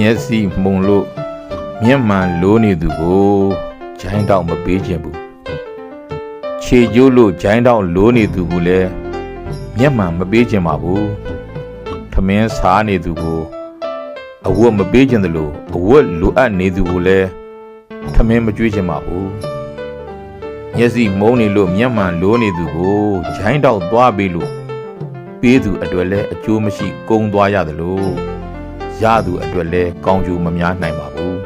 မျက်စိမှုန်လို့မျက်မှန်လိုးနေသူကိုဂျိုင်းတောက်မပေးခြင်းဘူးခြေကျိုးလို့ဂျိုင်းတောက်လိုးနေသူကိုလည်းမျက်မှန်မပေးခြင်းပါဘူးထမင်းစားနေသူကိုအဝတ်မပေးခြင်းတလို့အဝတ်လိုအပ်နေသူကိုလည်းထမင်းမကြွေးခြင်းပါဘူးမျက်စိမုန်းနေလို့မျက်မှန်လိုးနေသူကိုဂျိုင်းတောက်သွားပေးလို့ပေးသူအတွက်လည်းအကျိုးမရှိကုန်းသွားရတယ်လို့ ရသူအတွက်လည်းကောင်းကျိုးမများနိုင်ပါဘူး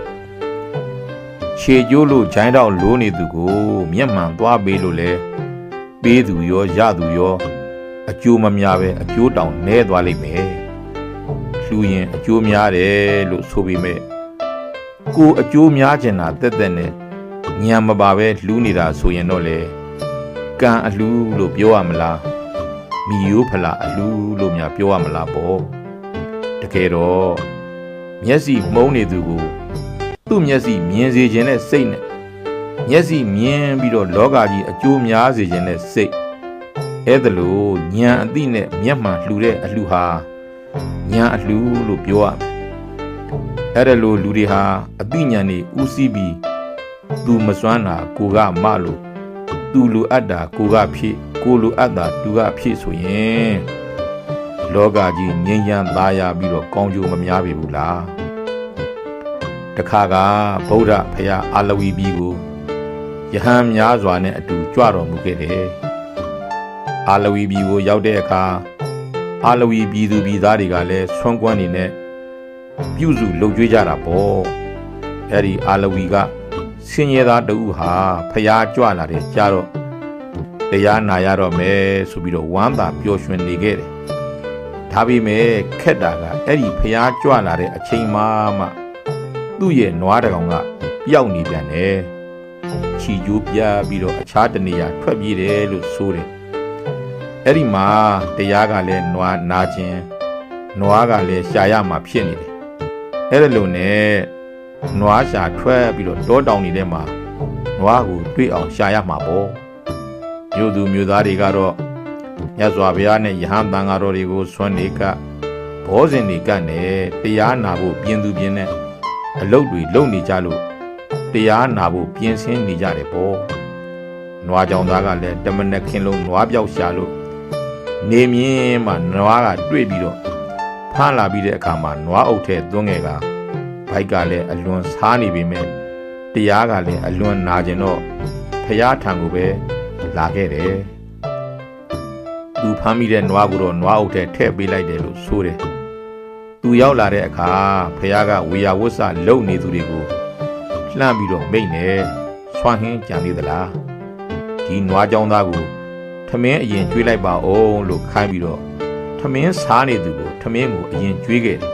ခြေကျိုးလို့ဂျိုင်းတောက်လိုးနေသူကို မျက်မှန်သွားပေးလို့လည်းပေးသူရောရသူရောအကျိုးမများပဲအကျိုးတောင်နည်းသွားလိမ့်မယ်လှူရင်အကျိုးများတယ်လို့ဆိုပေမဲ့ကိုယ်အကျိုးများချင်တာတက်တက်နဲ့ညံမပါပဲလှူနေတာဆိုရင်တော့လေကံအလှူလို့ပြောရမလားမီယိုးဖလာအလှူလို့များပြောရမလားပေါ့ တကယ်တော့မျက်စိမှုံးနေသူကိုသူ့မျက်စိမြင်စေခြင်းနဲ့စိတ်နဲ့မျက်စိမြင်ပြီးတော့လောကကြီးအကျိုးများစေခြင်းနဲ့စိတ်အဲ့ဒါလို့ညံအတိနဲ့မျက်မှန်လှူတဲ့အလှူဟာညံအလှူလို့ပြောရမယ်အဲ့ဒါလို့လူတွေဟာအတိညာနေဥစည်းပြီးသူမစွမ်းတာကိုကမလို့သူလူအပ်တာကိုကဖြစ်ကိုလူအပ်တာသူကဖြစ်ဆိုရင် လောကကြီးငြိမ်းချမ်းသားရပြီးတော့ကောင်းကျိုးမများပြီဘူးလားတခါကဗုဒ္ဓဖရာအာလဝီပြီးကိုယဟန်များစွာနဲ့အတူကြွတော်မူခဲ့တယ်အာလဝီပြီးကိုရောက်တဲ့အခါအာလဝီပြည်သူပြည်သားတွေကလည်းဆွမ်းကွမ်းနေနဲ့ပြုစုလှုပ်ကြွေးကြတာပေါ့အဲ့ဒီအာလဝီကဆင်းရဲသားတူဟာဖျားကြွလာတယ်ကြားတော့တရားနာရတော့မယ်ဆိုပြီးတော့ဝမ်းသာပျော်ရွှင်နေခဲ့တယ် ဒါပေမဲ့ခက်တာကအဲ့ဒီဖျားကြွလာတဲ့အချိန်မှမှသူ့ရဲ့နွားတကောင်ကပျောက်နေပြန်တယ်ချီကျိုးပြပြီးတော့အခြားတနေရာထွက်ပြေးတယ်လို့ဆိုတယ်အဲ့ဒီမှာတရားကလည်းနွားနာခြင်းနွားကလည်းရှာရမှာဖြစ်နေတယ်အဲ့ဒါလို့နဲ့နွားရှာထွက်ပြီးတော့တောတောင်နေတဲ့မှာနွားကိုတွေ့အောင်ရှာရမှာပေါ့မြို့သူမြို့သားတွေကတော့ မြတ်စွာဘုရားနဲ့ယဟန်တန်ဃာတော်တွေကိုဆွမ်းနေကဘောဇင်တွေကနဲ့တရားနာဖို့ပြင်းသူပြင်းနဲ့အလုတ်တွေလုံနေကြလို့တရားနာဖို့ပြင်းစင်းနေကြတယ်ပေါ့နွားကြောင်သားကလည်းတမနက်ခင်းလုံးနွားပြောက်ရှာလို့နေမြင်းမှနွားကတွေ့ပြီးတော့ဖမ်းလာပြီးတဲ့အခါမှာနွားအုပ်ထဲသွန်းငယ်ကဘိုက်ကလည်းအလွန်စားနေပေမဲ့တရားကလည်းအလွန်နာကျင်တော့ဖျားထံကိုပဲလာခဲ့တယ် သူဖမ်းမိတဲ့နွားကိုတော့နွားအုပ်ထဲထည့်ပေးလိုက်တယ်လို့ဆိုတယ်သူရောက်လာတဲ့အခါဖះကဝေယဝတ်ဆလုံနေသူတွေကိုလှမ်းပြီးတော့မိတ်နေဆွမ်းဟင်းကြံသေးသလားဒီနွားကြောင်းသားကိုထမင်းအရင်ကျွေးလိုက်ပါအောင်လို့ခိုင်းပြီးတော့ထမင်းစားနေသူကိုထမင်းကိုအရင်ကျွေးခဲ့တယ်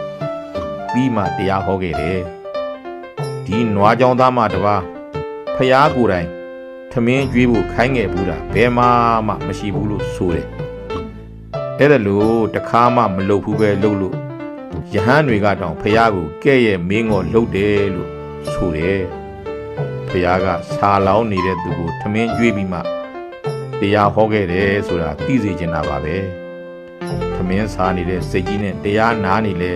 ပြီးမှတရားဟောခဲ့တယ်ဒီနွားကြောင်းသားမှတပါဖះကိုယ်တိုင်ထမင်းကျွေးဖို့ခိုင်းခဲ့ဘူးတာဘယ်မှမှမရှိဘူးလို့ဆိုတယ် အဲ့ဒါလို့တခါမှမလုပ်ဘူးပဲလုပ်လို့ယဟန်တွေကတောင်ဖះကိုကဲ့ရဲ့မင်းကိုလှုပ်တယ်လို့ဆိုတယ်ဖះကစာလောင်းနေတဲ့သူကိုထမင်းကျွေးပြီးမှတရားဟောခဲ့တယ်ဆိုတာသိစေချင်တာပါပဲထမင်းစားနေတဲ့စိတ်ကြီးနဲ့တရားနားနေလဲ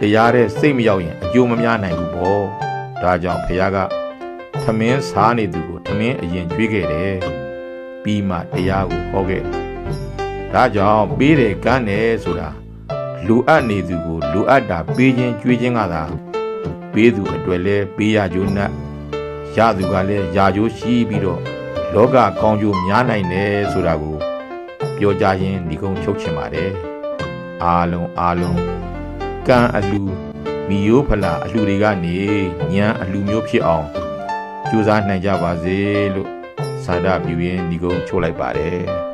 တရားတဲ့စိတ်မရောက်ရင်အကျိုးမများနိုင်ဘူးပေါ့ဒါကြောင့်ဖះကထမင်းစားနေသူကိုထမင်းအရင်ကျွေးခဲ့တယ်ပြီးမှတရားကိုဟောခဲ့တယ် ဒါကြောင့်ပေးတယ်ကမ်းတယ်ဆိုတာလူအပ်နေသူကိုလူအပ်တာပေးခြင်းကြွေးခြင်းကသာပေးသူအတွက်လဲပေးရကြိုးနဲ့ရသူကလည်းယာကြိုးရှိပြီးတော့လောကကောင်းကျိုးများနိုင်တယ်ဆိုတာကိုပြောကြရင်းဒီကုန်းချုပ်ချင်ပါတယ်အားလုံးအားလုံးကံအလှမီယိုးဖလာအလှတွေကနေညံအလှမျိုးဖြစ်အောင်ကြိုးစားနိုင်ကြပါစေလို့စာဒပြုရင်းဒီကုန်းချုပ်လိုက်ပါတယ်